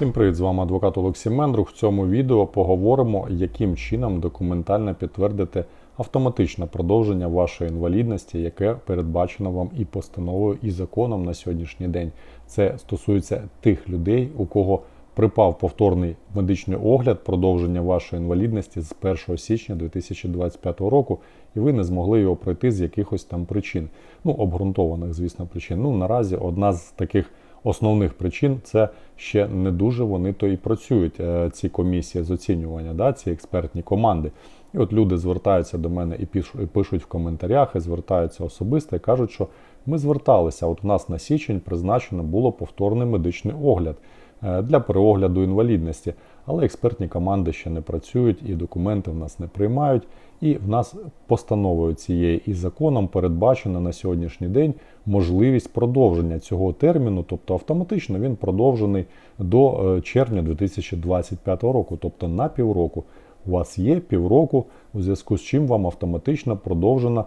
Всім привіт, з вами адвокат Олексій Мендрух. В цьому відео поговоримо, яким чином документально підтвердити автоматичне продовження вашої інвалідності, яке передбачено вам і постановою, і законом на сьогоднішній день. Це стосується тих людей, у кого припав повторний медичний огляд продовження вашої інвалідності з 1 січня 2025 року, і ви не змогли його пройти з якихось там причин. Ну, обґрунтованих, звісно, причин. Ну, наразі одна з таких основних причин це ще не дуже вони то і працюють, е, ці комісії з оцінювання, да, ці експертні команди. І от люди звертаються до мене і пишуть, в коментарях, і звертаються особисто і кажуть, що ми зверталися. От у нас на січень призначено було повторний медичний огляд е, для переогляду інвалідності, але експертні команди ще не працюють і документи в нас не приймають. І в нас постановою цієї і законом передбачена на сьогоднішній день можливість продовження цього терміну, тобто автоматично він продовжений до е, червня 2025 року, тобто на півроку. У вас є півроку, у зв'язку з чим вам автоматично продовжена е,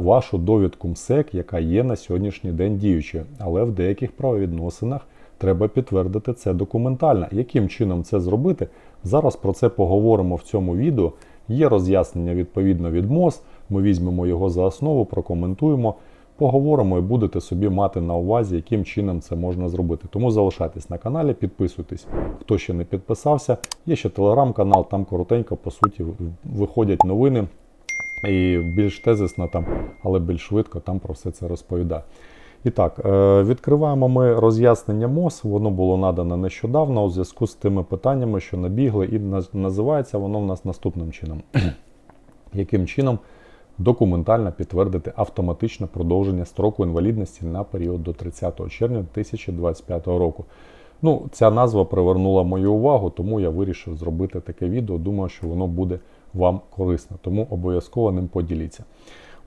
вашу довідку МСЕК, яка є на сьогоднішній день діючою. Але в деяких правовідносинах треба підтвердити це документально. Яким чином це зробити? Зараз про це поговоримо в цьому відео. Є роз'яснення відповідно від МОЗ. Ми візьмемо його за основу, прокоментуємо, поговоримо і будете собі мати на увазі, яким чином це можна зробити. Тому залишайтесь на каналі, підписуйтесь. Хто ще не підписався, є ще телеграм-канал, там коротенько, по суті, виходять новини. І більш тезисно там, але більш швидко там про все це розповідаю. І так, е, відкриваємо ми роз'яснення МОЗ, воно було надано нещодавно у зв'язку з тими питаннями, що набігли, і називається воно в нас наступним чином. Яким чином документально підтвердити автоматичне продовження строку інвалідності на період до 30 червня 2025 року. Ну, Ця назва привернула мою увагу, тому я вирішив зробити таке відео. Думаю, що воно буде вам корисно, тому обов'язково ним поділіться.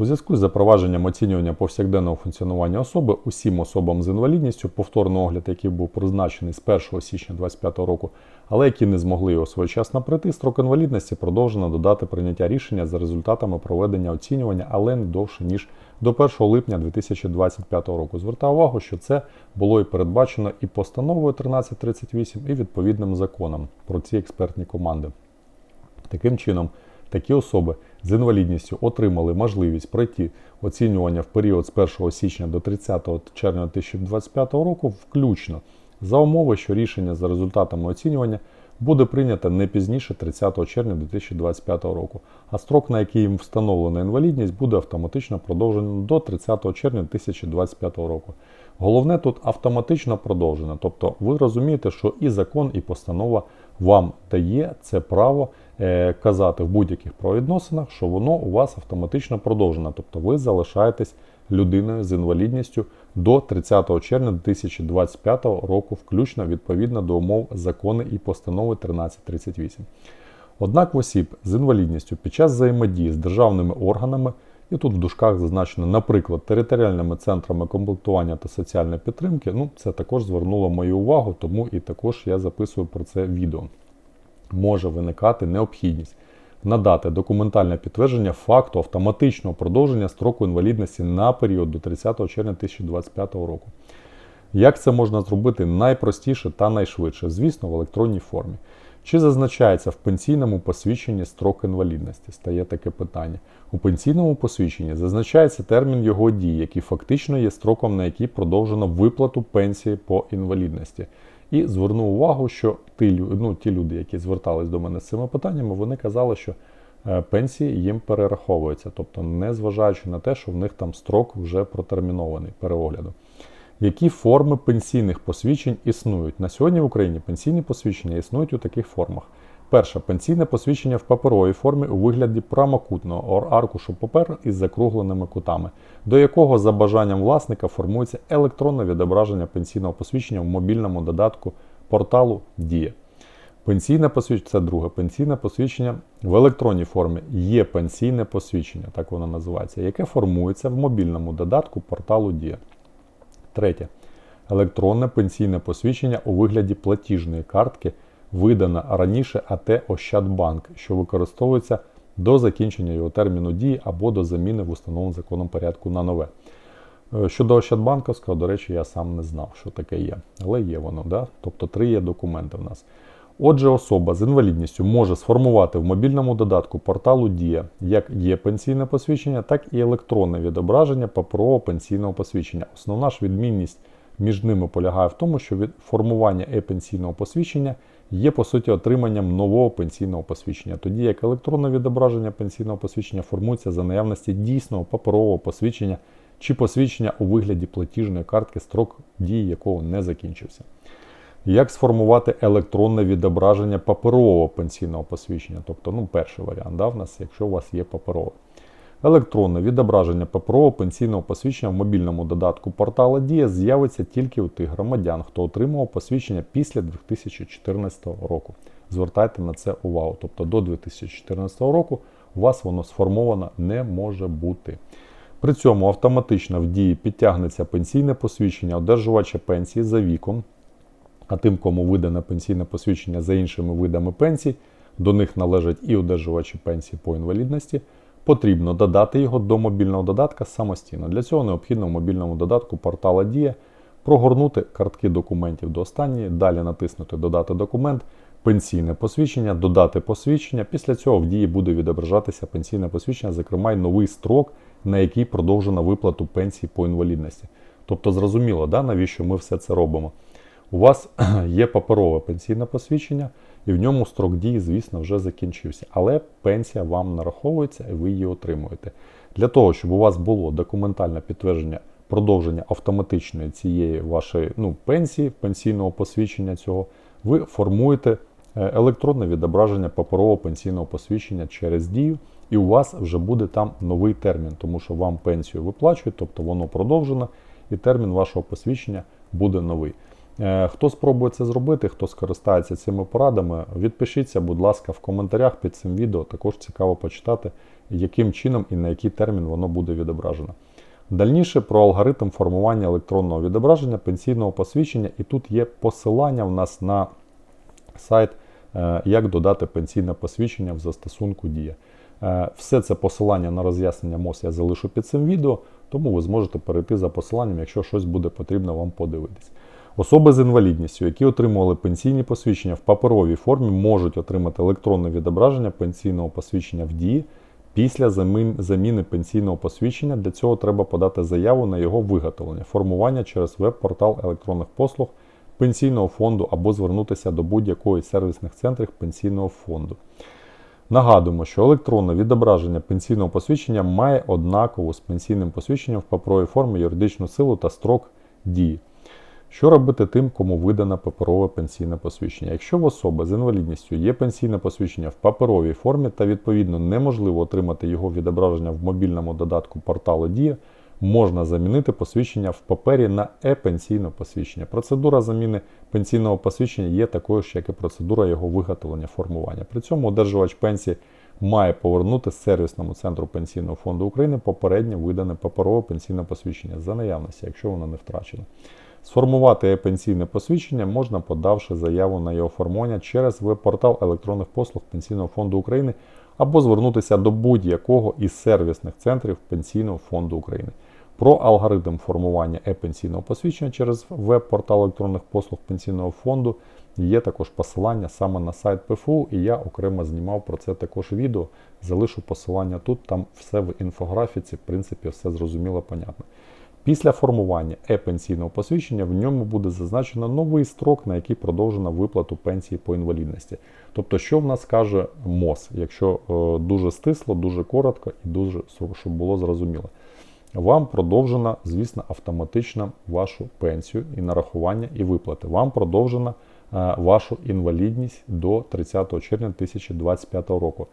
У зв'язку з запровадженням оцінювання повсякденного функціонування особи усім особам з інвалідністю, повторний огляд, який був призначений з 1 січня 2025 року, але які не змогли його своєчасно пройти, строк інвалідності продовжено додати прийняття рішення за результатами проведення оцінювання, але не довше ніж до 1 липня 2025 року. Звертаю увагу, що це було і передбачено і постановою 1338, і відповідним законом про ці експертні команди. Таким чином. Такі особи з інвалідністю отримали можливість пройти оцінювання в період з 1 січня до 30 червня 2025 року, включно за умови, що рішення за результатами оцінювання буде прийнято не пізніше 30 червня 2025 року, а строк, на який їм встановлена інвалідність, буде автоматично продовжено до 30 червня 2025 року. Головне тут автоматично продовжено. Тобто ви розумієте, що і закон, і постанова вам дає це право е, казати в будь-яких правовідносинах, що воно у вас автоматично продовжено. Тобто ви залишаєтесь людиною з інвалідністю до 30 червня 2025 року, включно відповідно до умов закону і постанови 1338. Однак в осіб з інвалідністю під час взаємодії з державними органами і тут в дужках зазначено, наприклад, територіальними центрами комплектування та соціальної підтримки. Ну, це також звернуло мою увагу, тому і також я записую про це відео. Може виникати необхідність надати документальне підтвердження факту автоматичного продовження строку інвалідності на період до 30 червня 2025 року. Як це можна зробити найпростіше та найшвидше? Звісно, в електронній формі. Чи зазначається в пенсійному посвідченні строк інвалідності? Стає таке питання. У пенсійному посвідченні зазначається термін його дії, який фактично є строком, на який продовжено виплату пенсії по інвалідності. І зверну увагу, що ті, ну, ті люди, які звертались до мене з цими питаннями, вони казали, що е, пенсії їм перераховуються, тобто не зважаючи на те, що в них там строк вже протермінований переогляду. Які форми пенсійних посвідчень існують? На сьогодні в Україні пенсійні посвідчення існують у таких формах. Перше пенсійне посвідчення в паперовій формі у вигляді прямокутного аркушу паперу із закругленими кутами, до якого за бажанням власника формується електронне відображення пенсійного посвідчення в мобільному додатку порталу Дія. Пенсійне посвідчення це друге пенсійне посвідчення в електронній формі є пенсійне посвідчення, так воно називається, яке формується в мобільному додатку порталу Дія. Третє. Електронне пенсійне посвідчення у вигляді платіжної картки, видана раніше АТ Ощадбанк, що використовується до закінчення його терміну дії або до заміни в установленому законом порядку на нове. Е, Щодо Ощадбанковського, до речі, я сам не знав, що таке є. Але є воно, да? тобто три є документи в нас. Отже, особа з інвалідністю може сформувати в мобільному додатку порталу Дія як є пенсійне посвідчення, так і електронне відображення паперового пенсійного посвідчення. Основна ж відмінність між ними полягає в тому, що від формування е-пенсійного посвідчення є по суті отриманням нового пенсійного посвідчення, тоді як електронне відображення пенсійного посвідчення формується за наявності дійсного паперового посвідчення чи посвідчення у вигляді платіжної картки, строк дії якого не закінчився. Як сформувати електронне відображення паперового пенсійного посвідчення? Тобто, ну, перший варіант, да, в нас, якщо у вас є паперове. Електронне відображення паперового пенсійного посвідчення в мобільному додатку портала Дія з'явиться тільки у тих громадян, хто отримував посвідчення після 2014 року. Звертайте на це увагу. Тобто до 2014 року у вас воно сформовано не може бути. При цьому автоматично в дії підтягнеться пенсійне посвідчення одержувача пенсії за віком, а тим, кому видане пенсійне посвідчення за іншими видами пенсій, до них належать і одержувачі пенсії по інвалідності, потрібно додати його до мобільного додатка самостійно. Для цього необхідно в мобільному додатку портала Дія прогорнути картки документів до останньої, далі натиснути Додати документ, пенсійне посвідчення, додати посвідчення. Після цього в дії буде відображатися пенсійне посвідчення, зокрема й новий строк, на який продовжено виплату пенсії по інвалідності. Тобто, зрозуміло, да, навіщо ми все це робимо. У вас є паперове пенсійне посвідчення, і в ньому строк дії, звісно, вже закінчився. Але пенсія вам нараховується і ви її отримуєте. Для того, щоб у вас було документальне підтвердження продовження автоматичної цієї вашої ну, пенсії, пенсійного посвідчення цього, ви формуєте е, електронне відображення паперового пенсійного посвідчення через дію, і у вас вже буде там новий термін, тому що вам пенсію виплачують, тобто воно продовжено, і термін вашого посвідчення буде новий. Е, Хто спробує це зробити, хто скористається цими порадами, відпишіться, будь ласка, в коментарях під цим відео. Також цікаво почитати, яким чином і на який термін воно буде відображено. Дальніше про алгоритм формування електронного відображення пенсійного посвідчення, і тут є посилання в нас на сайт, е, як додати пенсійне посвідчення в застосунку Дія. Е, Все це посилання на роз'яснення МОЗ я залишу під цим відео, тому ви зможете перейти за посиланням, якщо щось буде потрібно вам подивитись. Особи з інвалідністю, які отримували пенсійні посвідчення в паперовій формі, можуть отримати електронне відображення пенсійного посвідчення в дії після заміни пенсійного посвідчення. Для цього треба подати заяву на його виготовлення, формування через веб-портал електронних послуг пенсійного фонду або звернутися до будь-якої сервісних центрів пенсійного фонду. Нагадуємо, що електронне відображення пенсійного посвідчення має однакову з пенсійним посвідченням в паперовій формі юридичну силу та строк дії. Що робити тим, кому видано паперове пенсійне посвідчення? Якщо в особи з інвалідністю є пенсійне посвідчення в паперовій формі та відповідно неможливо отримати його відображення в мобільному додатку порталу Дія, можна замінити посвідчення в папері на е-пенсійне посвідчення. Процедура заміни пенсійного посвідчення є такою ж, як і процедура його виготовлення формування. При цьому одержувач пенсії має повернути сервісному центру Пенсійного фонду України попередньо видане паперове пенсійне посвідчення за наявності, якщо воно не втрачено. Сформувати пенсійне посвідчення можна, подавши заяву на його формування через веб-портал електронних послуг Пенсійного фонду України або звернутися до будь-якого із сервісних центрів Пенсійного фонду України. Про алгоритм формування е-пенсійного посвідчення через веб-портал електронних послуг Пенсійного фонду є також посилання саме на сайт ПФУ, і я окремо знімав про це також відео. Залишу посилання тут, там все в інфографіці, в принципі, все зрозуміло, понятно. Після формування е-пенсійного посвідчення в ньому буде зазначено новий строк, на який продовжено виплату пенсії по інвалідності. Тобто, що в нас каже МОЗ, якщо е, дуже стисло, дуже коротко і дуже щоб було зрозуміло. Вам продовжена, звісно, автоматично вашу пенсію і нарахування і виплати. Вам продовжена е, вашу інвалідність до 30 червня 2025 року.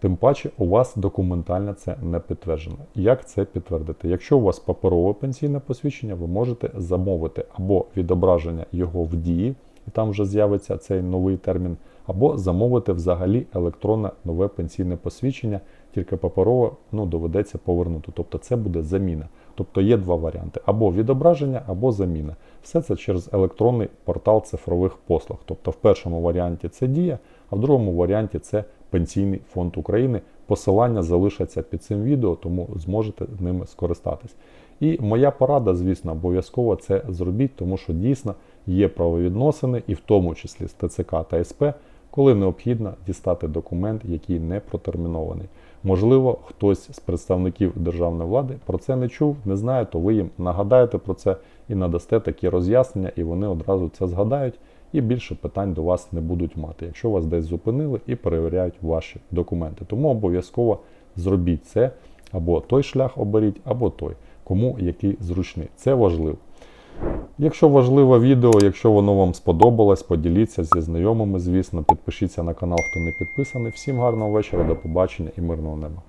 Тим паче у вас документально це не підтверджено. Як це підтвердити? Якщо у вас паперове пенсійне посвідчення, ви можете замовити або відображення його в дії, і там вже з'явиться цей новий термін, або замовити взагалі електронне нове пенсійне посвідчення, тільки паперове ну, доведеться повернути. Тобто це буде заміна. Тобто є два варіанти: або відображення, або заміна. Все це через електронний портал цифрових послуг. Тобто, в першому варіанті це дія, а в другому варіанті це Пенсійний фонд України. Посилання залишаться під цим відео, тому зможете ними скористатись. І моя порада, звісно, обов'язково це зробіть, тому що дійсно є правовідносини, і в тому числі з ТЦК та СП, коли необхідно дістати документ, який не протермінований. Можливо, хтось з представників державної влади про це не чув, не знає, то ви їм нагадаєте про це і надасте такі роз'яснення, і вони одразу це згадають, і більше питань до вас не будуть мати, якщо вас десь зупинили і перевіряють ваші документи. Тому обов'язково зробіть це або той шлях оберіть, або той, кому який зручний. Це важливо. Якщо важливе відео, якщо воно вам сподобалось, поділіться зі знайомими, звісно, підпишіться на канал, хто не підписаний. Всім гарного вечора, до побачення і мирного неба.